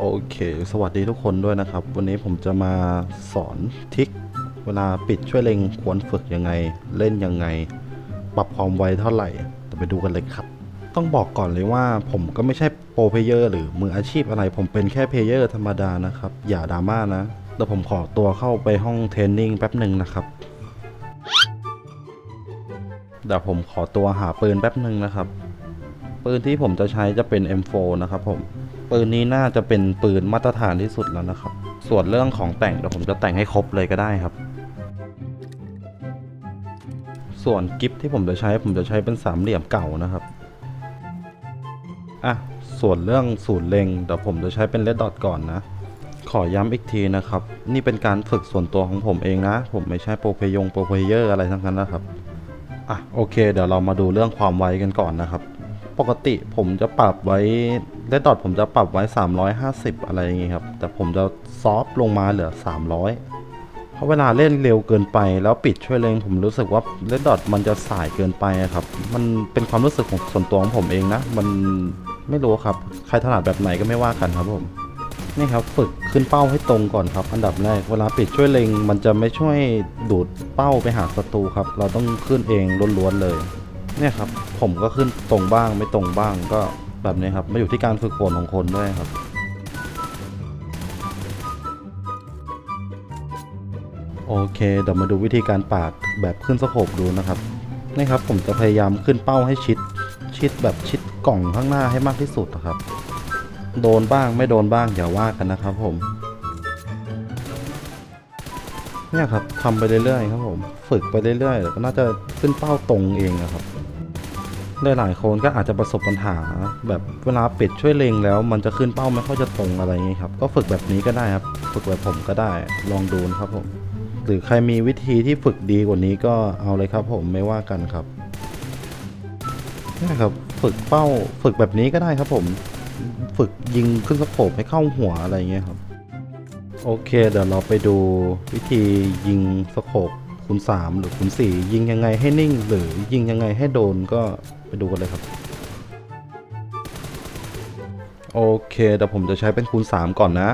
โอเค สวัสดีทุกคนด้วยนะครับ วันนี้ผมจะมาสอนทริคเวลาปิดช่วยเล็งควรฝึกยังไง เล่นยังไง ปรับความไวเท่าไหร่เราไปดูกันเลยครับ ต้องบอกก่อนเลยว่าผมก็ไม่ใช่โปรเพลเยอร์หรือมืออาชีพอะไร ผมเป็นแค่เพลเยอร์ธรรมดานะครับ อย่าดราม่านะเดี๋ยวผมขอตัวเข้าไปห้องเทรนนิ่งแป๊บหนึ่งนะครับเดี๋ยวผมขอตัวหาปืนแป๊บหนึ่งนะครับ ปืนที่ผมจะใช้จะเป็น M4 นะครับผม ปืนนี้น่าจะเป็นปืนมาตรฐานที่สุดแล้วนะครับ ส่วนเรื่องของแต่งเดี๋ยวผมจะแต่งให้ครบเลยก็ได้ครับ ส่วนกิฟที่ผมจะใช้ผมจะใช้เป็นสามเหลี่ยมเก่านะครับอะส่วนเรื่องศูนย์เล็งเดี๋ยวผมจะใช้เป็นเลดดอทก่อนนะขอย้ำอีกทีนะครับ นี่เป็นการฝึกส่วนตัวของผมเองนะ ผมไม่ใช่โปรเพยงโปรเพเยอร์อะไรทั้งนั้นนะครับ อะโอเค เดี๋ยวเรามาดูเรื่องความไวกันก่อนนะครับ ปกติผมจะปรับไว้เลดดอทผมจะปรับไว้ 350 อะไรอย่างงี้ครับ แต่ผมจะซอฟต์ลงมาเหลือ 300 เพราะเวลาเล่นเร็วเกินไป แล้วปิดช่วยเล็งผมรู้สึกว่าเลดดอทมันจะสายเกินไปครับ มันเป็นความรู้สึกของส่วนตัวของผมเองนะ มันไม่รู้ครับ ใครถนัดแบบไหนก็ไม่ว่ากันครับผมนี่ครับฝึกขึ้นเป้าให้ตรงก่อนครับ อันดับแรกเวลาปิดช่วยเล็ง มันจะไม่ช่วยดูดเป้าไปหาศัตรูครับ เราต้องขึ้นเองล้วนๆเลย เนี่ยครับผมก็ขึ้นตรงบ้างไม่ตรงบ้างก็แบบนี้ครับมาอยู่ที่การฝึกฝนของคนด้วยครับ โอเคเดี๋ยวมาดูวิธีการปาดแบบขึ้นสโคปดูนะครับนี่ครับผมจะพยายามขึ้นเป้าให้ชิด ชิดแบบชิดกล่องข้างหน้าให้มากที่สุดนะครับ โดนบ้างไม่โดนบ้างอย่าว่ากันนะครับผมเนี่ยครับทำไปเรื่อยๆครับผม ฝึกไปเรื่อยๆแล้วก็น่าจะขึ้นเป้าตรงเองอะครับ ได้หลายคนก็อาจจะประสบปัญหา แบบเวลาปิดช่วยเล็งแล้วมันจะขึ้นเป้าไม่ค่อยจะตรงอะไรอย่างงี้ครับ ก็ฝึกแบบนี้ก็ได้ครับ ฝึกแบบผมก็ได้ลองดูนะครับผม หรือใครมีวิธีที่ฝึกดีกว่านี้ก็เอาเลยครับ ผมไม่ว่ากันครับนี่ครับฝึกเป้าฝึกแบบนี้ก็ได้ครับผม ฝึกยิงขึ้นสะโคปให้เข้าหัวอะไรเงี้ยครับ โอเค เดี๋ยวเราไปดูวิธียิงสโคปคูณ3หรือคูณ4ยิงยังไงให้นิ่ง หรือยิงยังไงให้โดนก็ ไปดูกันเลยครับ โอเคเดี๋ยวผมจะใช้เป็นคูณ 3 ก่อนนะ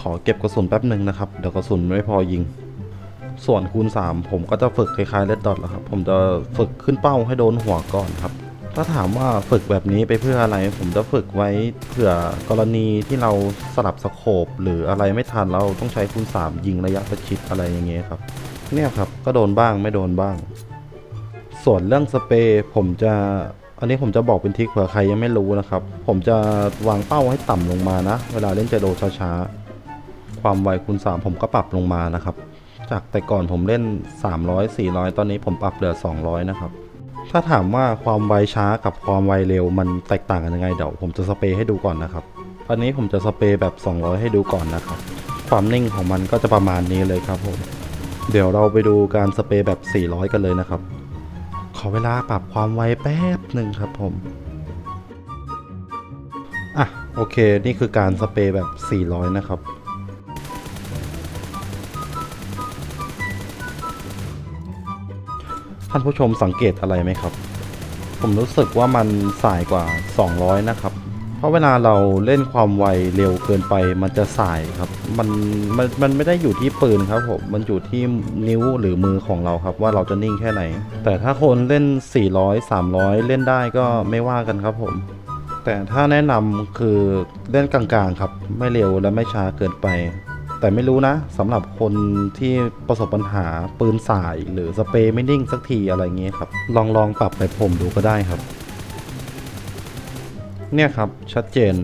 ขอเก็บกระสุนแป๊บหนึ่งนะครับ เดี๋ยวกระสุนไม่พอยิง ส่วนคูณ 3 ผมก็จะฝึกคล้ายๆเลดดอทแล้วครับ ผมจะฝึกขึ้นเป้าให้โดนหัวก่อนครับถ้าถามว่าฝึกแบบนี้ไปเพื่ออะไร ผมจะฝึกไว้เผื่อกรณีที่เราสลับสโคปหรืออะไรไม่ทันเราต้องใช้คูณ3ยิงระยะประชิดอะไรอย่างเงี้ยครับ เนี่ยครับก็โดนบ้างไม่โดนบ้าง ส่วนเรื่องสเปรย์ผมจะอันนี้ผมจะบอกเป็นทิคเผื่อใครยังไม่รู้นะครับ ผมจะวางเป้าให้ต่ำลงมานะ เวลาเล่นจะโดช้าๆ ความไวคูณ3ผมก็ปรับลงมานะครับ จากแต่ก่อนผมเล่น 300 400 ตอนนี้ผมปรับเหลือ 200 นะครับ ถ้าถามว่าความไวช้ากับความไวเร็วมันแตกต่างกันยังไงเดี๋ยวผมจะสเปรย์ให้ดูก่อนนะครับ อันนี้ผมจะสเปรย์แบบ 200 ให้ดูก่อนนะครับ ความนิ่งของมันก็จะประมาณนี้เลยครับผม เดี๋ยวเราไปดูการสเปรย์แบบ 400 กันเลยนะครับ อเวลาปรับความไวแป๊บหนึ่งครับผม อะ โอเค นี่คือการสเปรย์แบบ 400 นะครับท่านผู้ชมสังเกตอะไรไหมครับ ผมรู้สึกว่ามันสายกว่า 200 นะครับ ราะเวลาเราเล่นความไวเร็วเกินไปมันจะสายครับ มันมันมันไม่ได้อยู่ที่ปืนครับผมมันอยู่ที่นิ้วหรือมือของเราครับ ว่าเราจะนิ่งแค่ไหน แต่ถ้าคนเล่น 400 300 เล่นได้ก็ไม่ว่ากันครับผม แต่ถ้าแนะนำคือเล่นกลางๆครับ ไม่เร็วและไม่ช้าเกินไป แต่ไม่รู้นะสำหรับคนที่ประสบปัญหาปืนสาย หรือสเปรย์ไม่นิ่งสักทีอะไรเงี้ยครับ ลองลองปรับแบบผมดูก็ได้ครับ เนี่ยครับชัดเจน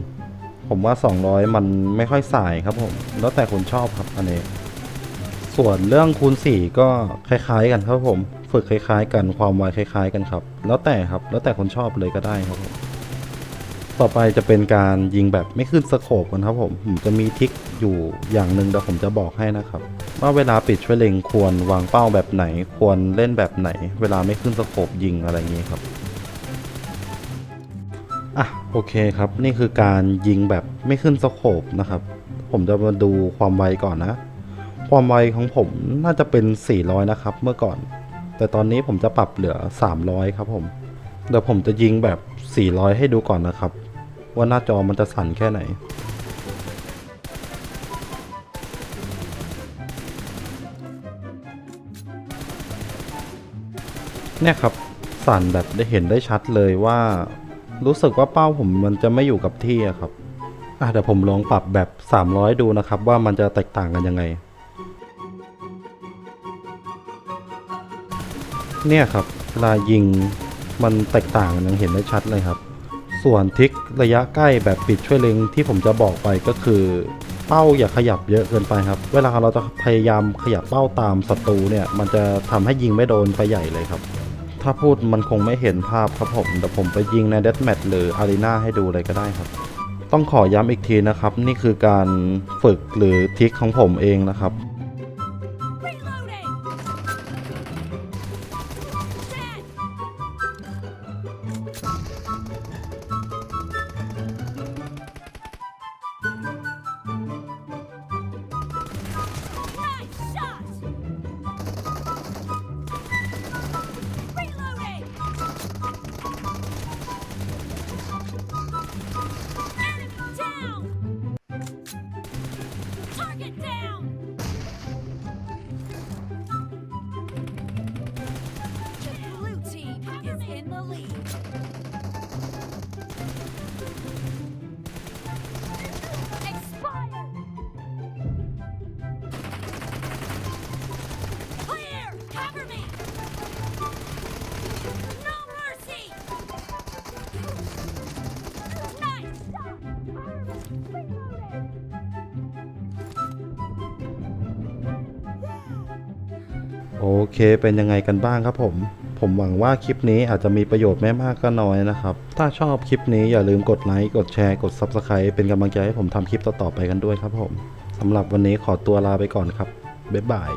ผมว่า 200 มันไม่ค่อยสายครับผม แล้วแต่คนชอบครับอันนี้ส่วนเรื่องคูณ 4 ก็คล้าย ๆ กันครับผม ฝึกคล้าย ๆ กันความไวคล้าย ๆ กันครับ แล้วแต่ครับแล้วแต่คนชอบเลยก็ได้ครับผมต่อไปจะเป็นการยิงแบบไม่ขึ้นสโคปกันครับผมผมจะมีทิคอยู่อย่างหนึ่งเดี๋ยวผมจะบอกให้นะครับ ว่าเวลาปิดช่วยเล็งควรวางเป้าแบบไหน ควรเล่นแบบไหน เวลาไม่ขึ้นสโคปยิงอะไรอย่างนี้ครับ อะโอเคครับ นี่คือการยิงแบบไม่ขึ้นสโคปนะครับ ผมจะมาดูความไวก่อนนะ ความไวของผมน่าจะเป็น 400 นะครับ เมื่อก่อน แต่ตอนนี้ผมจะปรับเหลือ 300 ครับผมเดี๋ยวผมจะยิงแบบ 400 ให้ดูก่อนนะครับ ว่าหน้าจอมันจะสั่นแค่ไหนเนี่ยครับสั่นแบบได้เห็นได้ชัดเลยว่า รู้สึกว่าเป้าผมมันจะไม่อยู่กับที่ครับอะเดี๋ยวผมลองปรับแบบ 300 ดูนะครับ ว่ามันจะแตกต่างกันยังไง เนี่ยครับเวลายิงมันแตกต่างกันอยังเห็นได้ชัดเลยครับ ส่วนทิกระยะใกล้แบบปิดช่วยเล็งที่ผมจะบอกไปก็คือ เป้าอย่าขยับเยอะเกินไปครับ เวลาเราจะพยายามขยับเป้าตามศัตรูเนี่ย มันจะทำให้ยิงไม่โดนไปใหญ่เลยครับ ถ้าพูดมันคงไม่เห็นภาพครับผม แต่ผมไปยิงในเดสแมทหรืออารีนาให้ดูเลยก็ได้ครับ ต้องขอย้ำอีกทีนะครับ นี่คือการฝึกหรือทิคของผมเองนะครับ เคเป็นยังไงกันบ้างครับผม ผมหวังว่าคลิปนี้อาจจะมีประโยชน์ไม่มากก็น้อยนะครับ ถ้าชอบคลิปนี้อย่าลืมกดไลค์กดแชร์กด Subscribe เป็นกำลังใจให้ผมทำคลิปต่อๆไปกันด้วยครับผมสำหรับวันนี้ขอตัวลาไปก่อนครับบ๊ายบาย